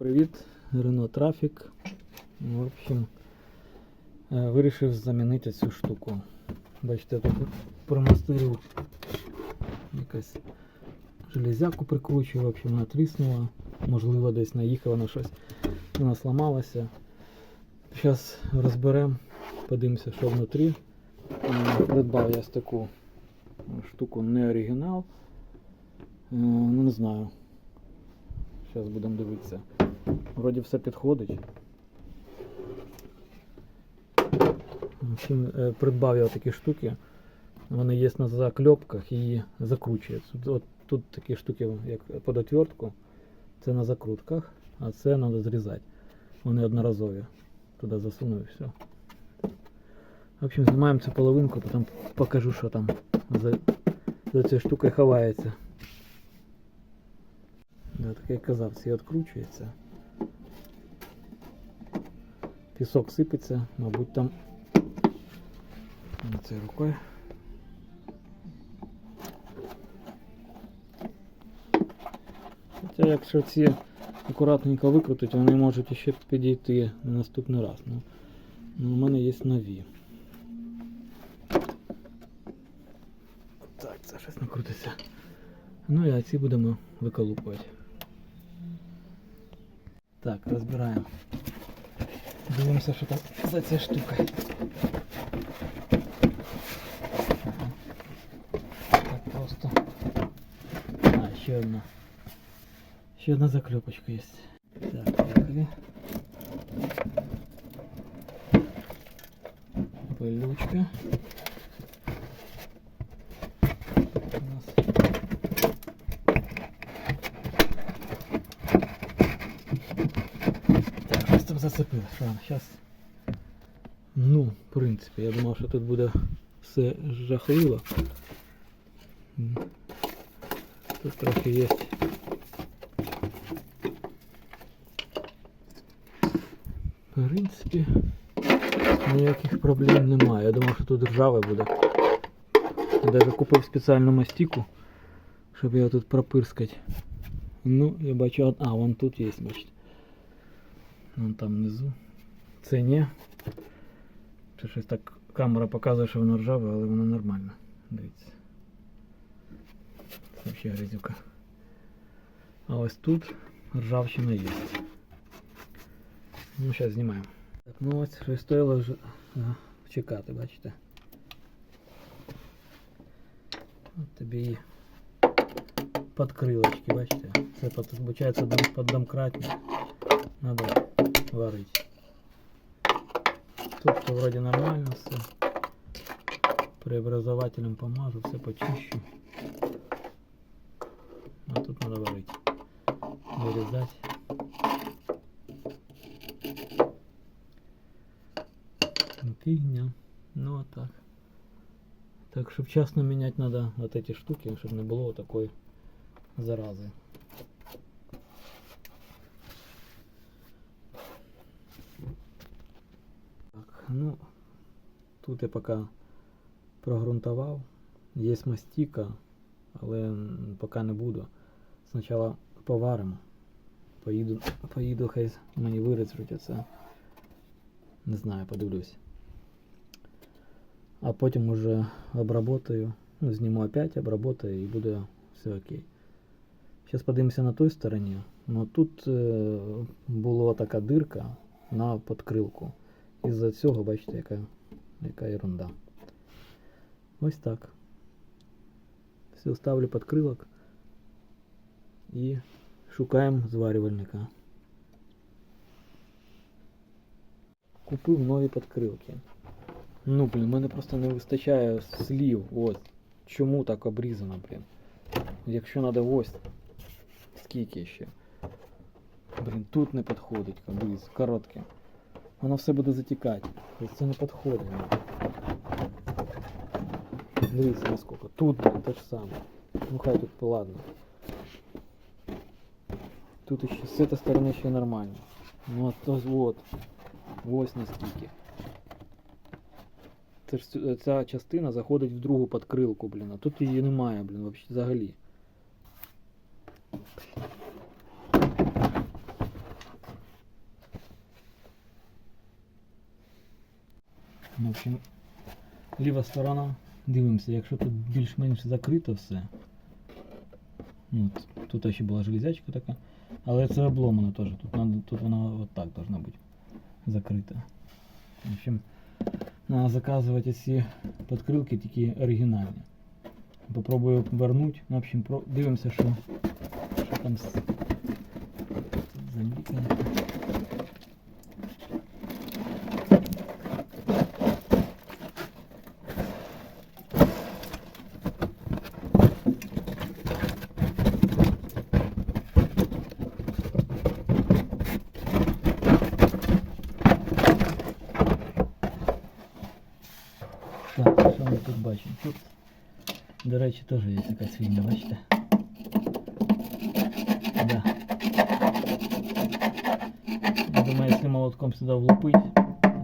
Привіт, Рено Трафік. В общем, е, вирішив замінити цю штуку. Бачите, тут примастирив якась железяку прикручую, в общем, вона тріснула. Можливо, десь наїхала на щось. Вона сламалася. Зараз розберемо, подивимося, що внутрі. Придбав я таку штуку не оригінал. Е, Ну не знаю. Зараз будемо дивитися. Вроді все підходить. Е, придбав я такі штуки. Вони є на закльопках і закручуються. Тут, от, тут такі штуки, як під отвертку, це на закрутках, а це треба зрізати. Вони одноразові. Туди засуну і все. В общем, знімаємо цю половинку, потім покажу, що там за, за цією штукою ховається. Да, так я казав, всі відкручується. Пісок сипеться, мабуть там цією рукою. Хоча якщо ці акуратненько викрутить, вони можуть ще підійти на наступний раз. Ну, ну, у мене є нові. Так, це щось накрутиться. Ну і ці будемо виколупувати. Так, розбираємо. Дивимося, що там за ця штука. Так просто. А, ще одна. Ще одна заклепочка є. Так, поехали. Пылючка. щось там зацепилось. Ладно, сейчас. Ну, в принципі, я думав, що тут буде все жахливо. М. Тут трохи є. В принципі, ніяких проблем немає. Я думав, що тут ржаве буде. Я Даже купив спеціальну мастику, щоб його тут пропирскати. Ну, я бачу, од- а, вон тут є, бачите. Вон там внизу. Це ні. Це щось так камера показує, що воно ржаве, але воно нормально. Дивіться. Це взагалі грязюка. А ось тут ржавчина є. Ну, зараз знімаємо. Так, ну ось що й стоїло вже ага, чекати, бачите. От тобі і подкрилочки, бачите. Це получається під домкратник. Надо варити. Тут все вроде нормально все. Преобразователем помажу, все почищу. А тут надо варить. Вырезать. Фигня. Ну вот так. Так, чтобы вчасно менять надо вот эти штуки, чтобы не было такой заразы. Ну, тут я поки прогрунтував. Є мастіка, але поки не буду. Спочатку поваримо. Поїду, поїду, хай мені вирізуть оце. Не знаю, подивлюсь. А потім уже обработаю. Ну, зніму опять, обработаю і буде все окей. Зараз подивимося на той стороні. Ну тут е, була така дирка на подкрилку. Із-за цього, бачите, яка, яка ерунда. Ось так. Все, ставлю подкрилок і шукаємо зварювальника. Купив нові подкрилки. Ну, блін, мене просто не вистачає слів. Ось. Чому так обрізано, блін? Якщо треба ось. Скільки ще? Блін, тут не підходить обріз, коротке. Воно все буде затікати. Це не підходить. Дивіться наскільки. Тут, те ж саме. Ну хай тут ладно. Тут ще з цієї сторони ще нормально. Ну а то вот. Ось наскільки. Це ж ця частина заходить в другу подкрилку, блін. А тут її немає, блін, взагалі. В общем, ліва сторона. Дивимося, якщо тут більш-менш закрито все. Ну, от, тут ще була железячка така. Але це обломано теж. Тут, надо, тут вона от так должна бути закрита. В общем, надо заказувати ці подкрилки тільки оригінальні. Попробую вернуть. Ну, в общем, про... дивимося, що, що там з землі, конечно. Так, що ми тут бачимо? Тут, до речі, теж є якась фігня, бачите? Да. Я думаю, якщо молотком сюди влупить,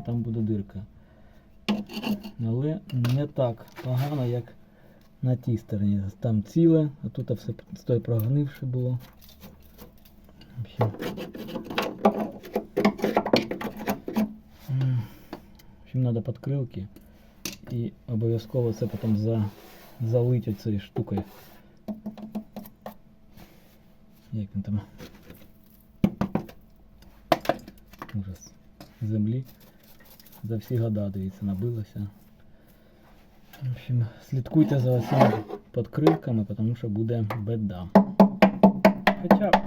там буде дирка. Але не так погано, як на тій стороні. Там ціле, а тут все стой прогнивше було. В общем. Надо подкрилки. І обов'язково це потім за, залить оцією штукою. Як він там? Ужас. Землі. За всі года, дивіться, набилося. В общем, слідкуйте за цими подкрилками, тому що буде беда. Хоча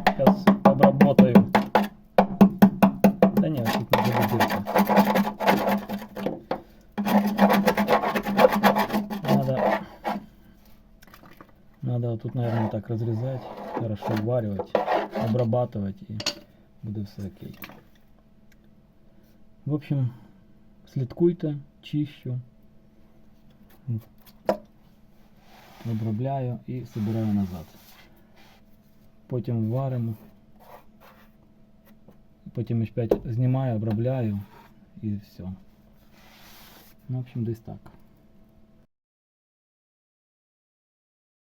так разрезать, хорошо варивать, обрабатывать и буде все окей. В общем, слідкуйте, чищу, обробляю і собираю назад. Потім варимо. Потім опять знімаю, обробляю і все. Ну, в общем, десь так.